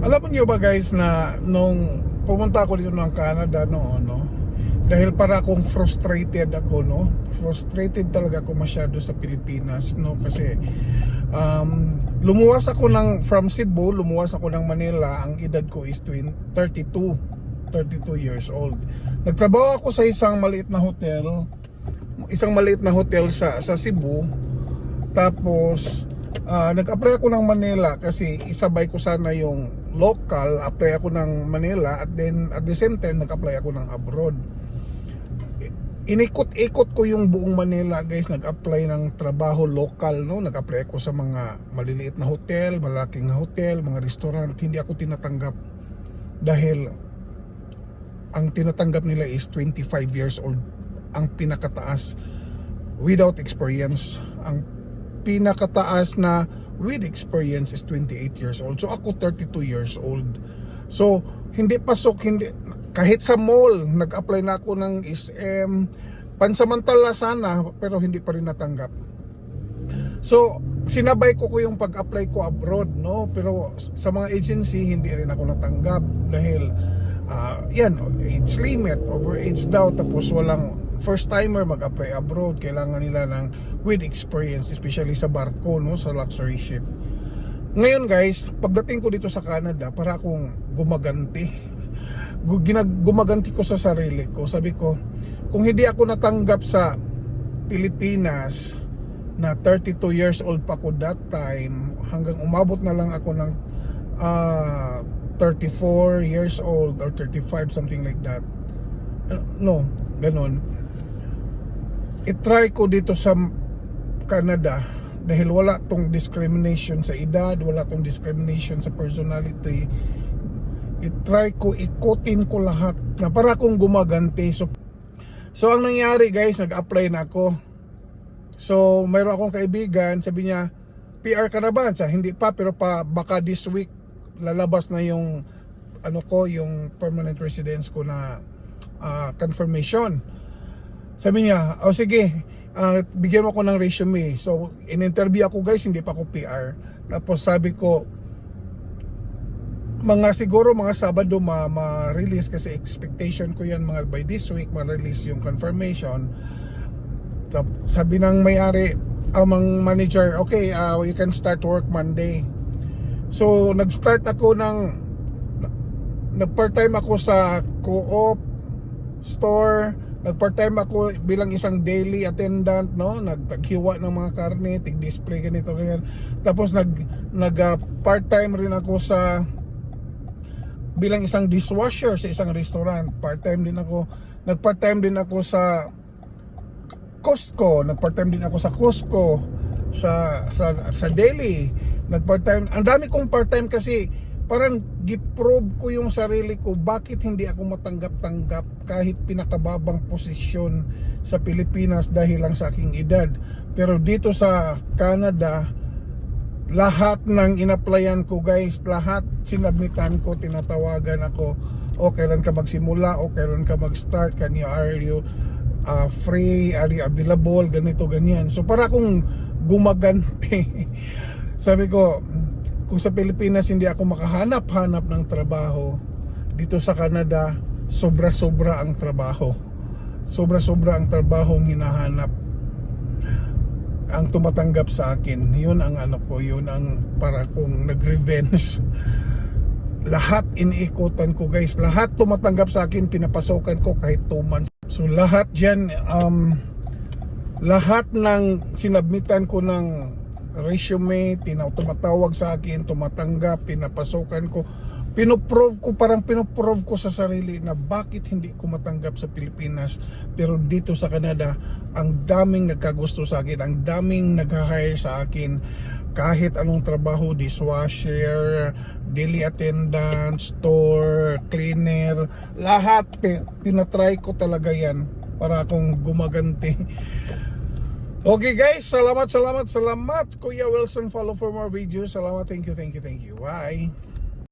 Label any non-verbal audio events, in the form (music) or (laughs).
Alam niyo ba guys na nung pumunta ako dito ng Canada noon, no? Dahil para akong frustrated ako, no? Frustrated talaga ako masyado sa Pilipinas, no? Kasi um, lumuwas ako ng from Cebu, lumuwas ako ng Manila, ang edad ko is 20, 32 32 years old. Nagtrabaho ako sa isang maliit na hotel, isang maliit na hotel sa sa Cebu. Tapos ah, nag-apply ako ng Manila kasi isabay ko sana yung local, apply ako ng Manila at then at the same time nag-apply ako ng abroad. Inikot-ikot ko yung buong Manila guys, nag-apply ng trabaho local no, nag-apply ako sa mga maliliit na hotel, malaking hotel, mga restaurant, hindi ako tinatanggap dahil ang tinatanggap nila is 25 years old ang pinakataas without experience. Ang pinakataas na with experience is 28 years old. So ako 32 years old. So hindi pasok hindi kahit sa mall nag-apply na ako ng SM pansamantala sana pero hindi pa rin natanggap. So, sinabay ko ko yung pag-apply ko abroad, no? Pero sa mga agency, hindi rin ako natanggap dahil ah, yan, age limit, over age daw, tapos walang first timer mag-apply abroad, kailangan nila ng with experience, especially sa barko, no? Sa luxury ship. Ngayon guys, pagdating ko dito sa Canada, para akong gumaganti. Gu- ginag- Gumaganti ko sa sarili ko. Sabi ko, kung hindi ako natanggap sa Pilipinas, na 32 years old pa ko that time hanggang umabot na lang ako ng ah, 34 years old or 35 something like that Uh, no ganun i-try ko dito sa Canada dahil wala tong discrimination sa edad wala tong discrimination sa personality i-try ko ikutin ko lahat na para akong gumaganti so so ang nangyari guys nag-apply na ako So, mayroon akong kaibigan, sabi niya, PR ka na ba? Sa hindi pa, pero pa baka this week lalabas na yung ano ko, yung permanent residence ko na ah, confirmation. Sabi niya, oh sige, ah, bigyan mo ako ng resume. So, in-interview ako guys, hindi pa ako PR. Tapos sabi ko, mga siguro mga Sabado ma- ma-release kasi expectation ko yan mga by this week ma-release yung confirmation Sab- sabi ng may-ari amang manager okay uh, you can start work Monday so nag-start ako ng nag part-time ako sa co-op store nag part-time ako bilang isang daily attendant no? Nagtaghiwa ng mga karne tig-display ganito ganyan. Tapos nag nag uh, part-time rin ako sa bilang isang dishwasher sa isang restaurant. Part-time din ako. Nag part-time din ako sa Costco, nag-part-time din ako sa Costco, sa sa sa Delhi, nag-part-time. Ang dami kong part-time kasi parang giprove ko yung sarili ko bakit hindi ako matanggap-tanggap kahit pinakababang posisyon sa Pilipinas dahil lang sa aking edad. Pero dito sa Canada, lahat ng inaplayan ko guys, lahat sinabmitan ko, tinatawagan ako, o kailan ka magsimula, o kailan ka mag-start, can you, are you uh, free, are you available, ganito, ganyan. So para akong gumaganti. (laughs) Sabi ko, kung sa Pilipinas hindi ako makahanap-hanap ng trabaho, dito sa Canada, sobra-sobra ang trabaho. Sobra-sobra ang trabaho ang hinahanap. Ang tumatanggap sa akin yun ang ano ko yun ang para kong nag-revenge. (laughs) Lahat iniikutan ko guys. Lahat tumatanggap sa akin pinapasokan ko kahit 2 months. So lahat dyan um, lahat ng sinabmitan ko ng resume tinaw tumatawag sa akin tumatanggap pinapasokan ko. Pinoprove ko parang pinoprove ko sa sarili na bakit hindi ko matanggap sa Pilipinas. Pero dito sa Canada ang daming nagkagusto sa akin ang daming nag-hire sa akin. Kahit anong trabaho dishwasher daily attendant store cleaner lahat tinatry ko talaga yan para akong gumaganti Okay guys, salamat, salamat, salamat. Kuya Wilson, follow for more videos. Salamat, thank you, thank you, thank you. Bye.